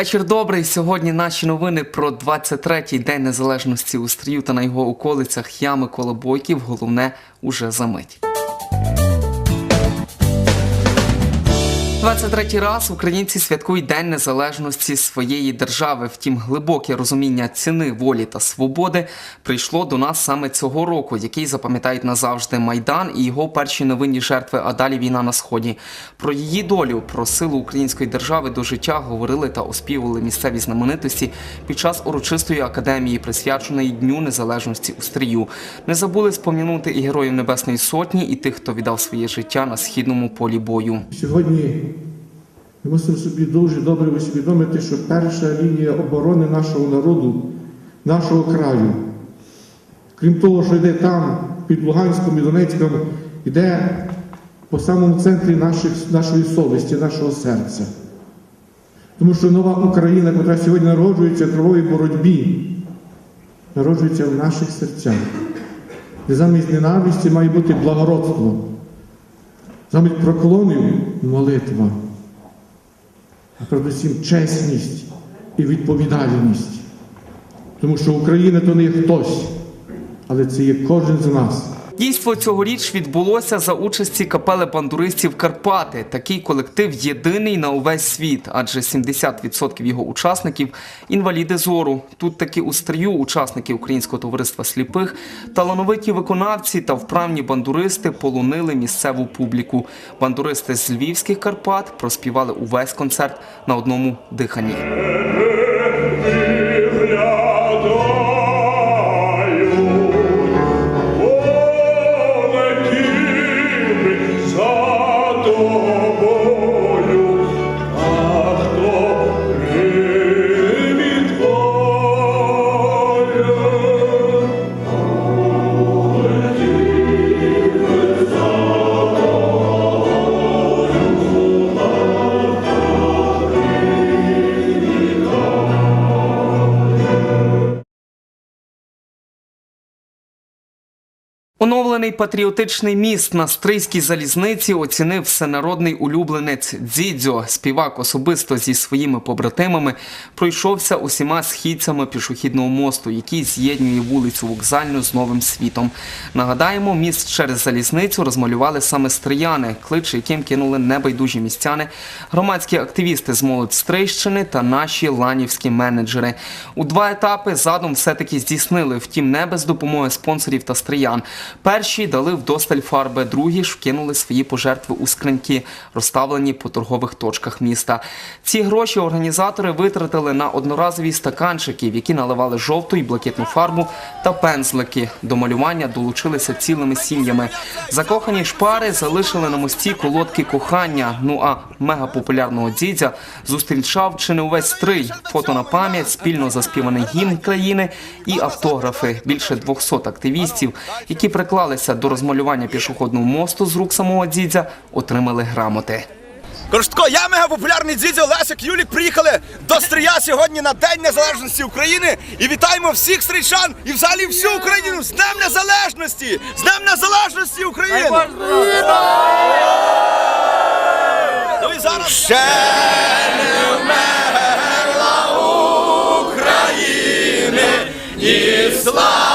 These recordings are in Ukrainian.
Вечір добрий. Сьогодні наші новини про 23-й день незалежності у Стрію та на його околицях. Я Микола Бойків. Головне уже за мить. 23-й раз українці святкують День незалежності своєї держави. Втім, глибоке розуміння ціни волі та свободи прийшло до нас саме цього року, який запам'ятають назавжди Майдан і його перші невинні жертви, а далі війна на сході. Про її долю, про силу української держави до життя говорили та оспівували місцеві знаменитості під час урочистої академії, присвяченої Дню Незалежності у Стрію. Не забули спом'янути і героїв Небесної Сотні, і тих, хто віддав своє життя на східному полі бою. Сьогодні ми мусимо собі дуже добре усвідомити, що перша лінія оборони нашого народу, нашого краю, крім того, що йде там, під Луганськом і Донецьком, йде по самому центрі наших, нашої совісті, нашого серця. Тому що нова Україна, яка сьогодні народжується в крововій боротьбі, народжується в наших серцях. Де замість ненависті має бути благородство. Замість проклонів молитва, а передусім чесність і відповідальність. Тому що Україна то не є хтось, але це є кожен з нас. Дійство цьогоріч відбулося за участі капели бандуристів Карпати. Такий колектив єдиний на увесь світ, адже 70% його учасників інваліди зору. Тут таки у стрію учасники Українського товариства сліпих, талановиті виконавці та вправні бандуристи полонили місцеву публіку. Бандуристи з львівських Карпат проспівали увесь концерт на одному диханні. Оновлений патріотичний міст на Стрийській залізниці оцінив всенародний улюбленець Дзідзьо. Співак особисто зі своїми побратимами пройшовся усіма східцями пішохідного мосту, який з'єднує вулицю Вокзальну з новим світом. Нагадаємо, міст через залізницю розмалювали саме стрияни, клич, яким кинули небайдужі містяни, громадські активісти з молодь Стрийщини та наші ланівські менеджери. У два етапи задум все-таки здійснили, втім, не без допомоги спонсорів та стриян. Перші дали вдосталь фарби, другі ж вкинули свої пожертви у скриньки, розставлені по торгових точках міста. Ці гроші організатори витратили на одноразові стаканчики, в які наливали жовту і блакитну фарбу та пензлики. До малювання долучилися цілими сім'ями. Закохані шпари залишили на мості колодки кохання. Ну а мегапопулярного дідя зустрічав чи не увесь стрий. Фото на пам'ять, спільно заспіваний гімн країни і автографи. Більше 200 активістів, які приклалися до розмалювання пішохідного мосту з рук самого дідя, отримали грамоти. Коротко, я мегапопулярний дідьо Лесик Юлік приїхали до Стрия сьогодні на День Незалежності України і вітаємо всіх стрийчан і взагалі всю Україну з Днем Незалежності! З Днем Незалежності України! Ну і зараз ще не вмерла України, ні слава,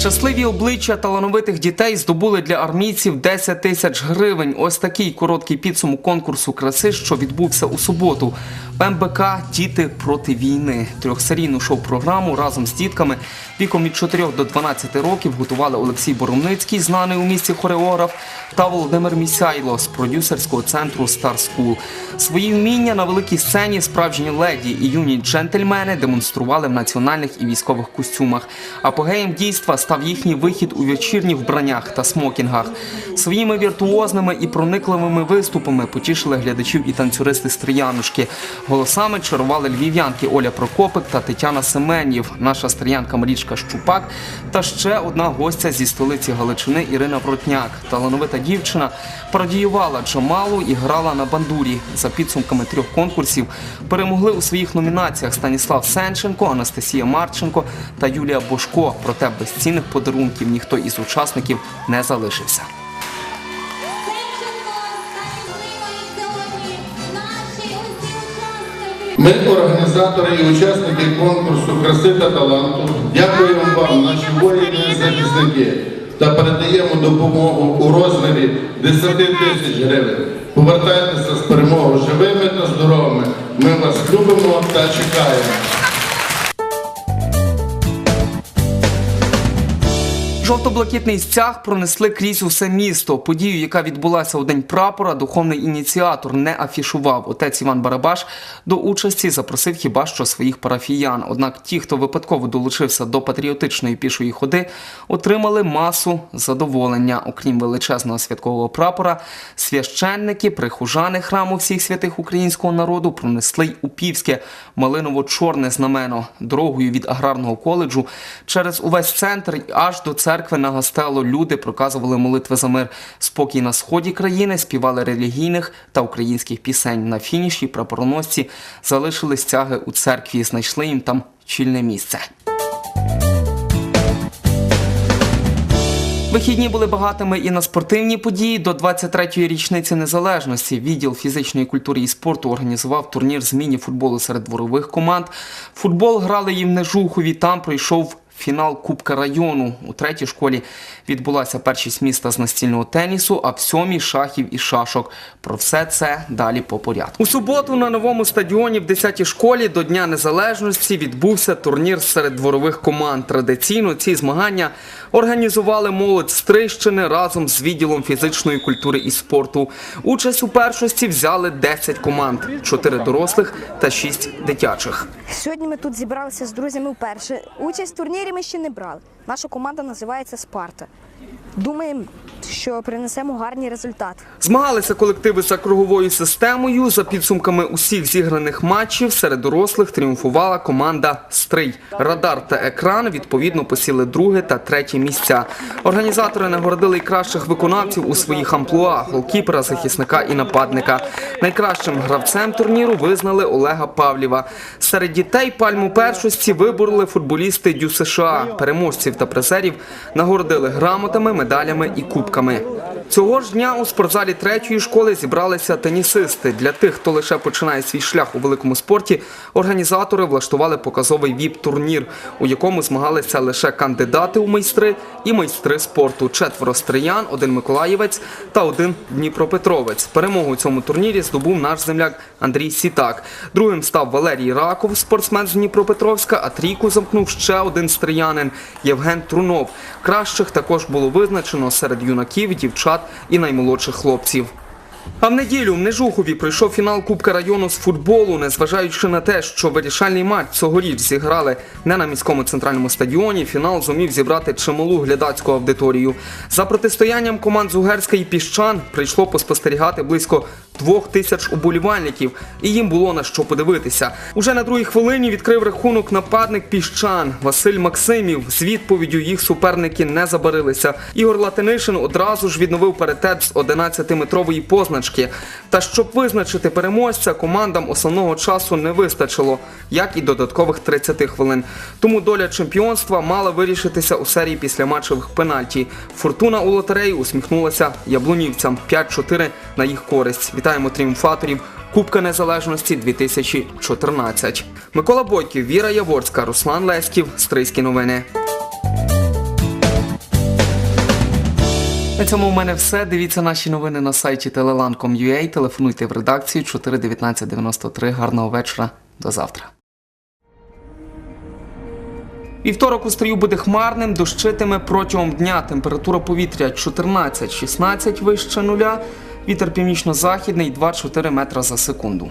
Щасливі обличчя талановитих дітей здобули для армійців 10 тисяч гривень. Ось такий короткий підсумок конкурсу краси, що відбувся у суботу. МБК Діти проти війни. Трьохсерійну шоу-програму разом з дітками віком від 4 до 12 років готували Олексій Боромницький, знаний у місті хореограф, та Володимир Місяйло з продюсерського центру Star School. Свої вміння на великій сцені справжні леді і юні джентльмени демонстрували в національних і військових костюмах. Апогеєм дійства став їхній вихід у вечірніх вбраннях та смокінгах. Своїми віртуозними і проникливими виступами потішили глядачів і танцюристи Стріянушки. Голосами чарували львів'янки Оля Прокопик та Тетяна Семенів, наша стріянка Марічка Щупак та ще одна гостя зі столиці Галичини Ірина Бротняк. Талановита дівчина пародіювала Джамалу і грала на бандурі. За підсумками трьох конкурсів перемогли у своїх номінаціях Станіслав Сенченко, Анастасія Марченко та Юлія Бошко. Проте безцінних подарунків ніхто із учасників не залишився. Ми, організатори і учасники конкурсу краси та таланту, дякуємо вам, наші воїни захисники, та передаємо допомогу у розмірі 10 тисяч гривень. Повертайтеся з перемогою живими та здоровими. Ми вас любимо та чекаємо. Жовто-блакитний стяг пронесли крізь усе місто. Подію, яка відбулася у день прапора, духовний ініціатор не афішував. Отець Іван Барабаш до участі запросив хіба що своїх парафіян. Однак ті, хто випадково долучився до патріотичної пішої ходи, отримали масу задоволення. Окрім величезного святкового прапора, священники, прихожани храму всіх святих українського народу пронесли й упівське малиново-чорне знамено дорогою від аграрного коледжу через увесь центр аж до церкви на Гастело люди проказували молитви за мир. Спокій на сході країни співали релігійних та українських пісень. На фініші прапороносці залишили стяги у церкві, і знайшли їм там чільне місце. Вихідні були багатими і на спортивні події. До 23-ї річниці незалежності відділ фізичної культури і спорту організував турнір з міні-футболу серед дворових команд. Футбол грали і в Нежухові. Там пройшов фінал Кубка району. У третій школі відбулася першість міста з настільного тенісу, а в сьомій шахів і шашок. Про все це далі по порядку. У суботу на новому стадіоні в 10-й школі до Дня Незалежності відбувся турнір серед дворових команд. Традиційно ці змагання організували молодь з Трищини разом з відділом фізичної культури і спорту. Участь у першості взяли 10 команд: 4 дорослих та 6 дитячих. Сьогодні ми тут зібралися з друзями вперше. Участь в турнірі ми ще не брали. Наша команда називається Спарта. Думаємо, що принесемо гарні результати. Змагалися колективи за круговою системою. За підсумками усіх зіграних матчів серед дорослих тріумфувала команда Стрий. Радар та екран відповідно посіли друге та третє місця. Організатори нагородили й кращих виконавців у своїх амплуа голкіпера, захисника і нападника. Найкращим гравцем турніру визнали Олега Павлєва. Серед дітей пальму першості вибороли футболісти Дю США. Переможців та призерів нагородили грамотами, медалями і кубками. Цього ж дня у спортзалі третьої школи зібралися тенісисти. Для тих, хто лише починає свій шлях у великому спорті, організатори влаштували показовий віп-турнір, у якому змагалися лише кандидати у майстри і майстри спорту. Четверо стриян, один миколаївець та один дніпропетровець. Перемогу у цьому турнірі здобув наш земляк Андрій Сітак. Другим став Валерій Раков, спортсмен з Дніпропетровська, а трійку замкнув ще один стріянин Євген Трунов. Кращих також було визначено серед юнаків, дівчат і наймолодших хлопців. А в неділю в Нежухові пройшов фінал Кубка району з футболу, незважаючи на те, що вирішальний матч цьогоріч зіграли не на міському центральному стадіоні. Фінал зумів зібрати чималу глядацьку аудиторію. За протистоянням команд Зугерська і Піщан прийшло поспостерігати близько двох тисяч уболівальників, і їм було на що подивитися. Уже на другій хвилині відкрив рахунок нападник Піщан Василь Максимів. З відповіддю їх суперники не забарилися. Ігор Латинишин одразу ж відновив паритет з 11-метрової позначки. Та щоб визначити переможця, командам основного часу не вистачило, як і додаткових 30 хвилин. Тому доля чемпіонства мала вирішитися у серії післяматчевих пенальті. Фортуна у лотереї усміхнулася яблунівцям 5-4 на їх користь. Вітаємо тріумфаторів Кубка Незалежності 2014. Микола Бойків, Віра Яворська, Руслан Леськів, Стрийські новини. На цьому у мене все. Дивіться наші новини на сайті telelan.com.ua. Телефонуйте в редакцію 41993. Гарного вечора. До завтра. Вівторок у стрію буде хмарним, дощитиме протягом дня. Температура повітря 14-16 вище нуля. Вітер північно-західний 2-4 метра за секунду.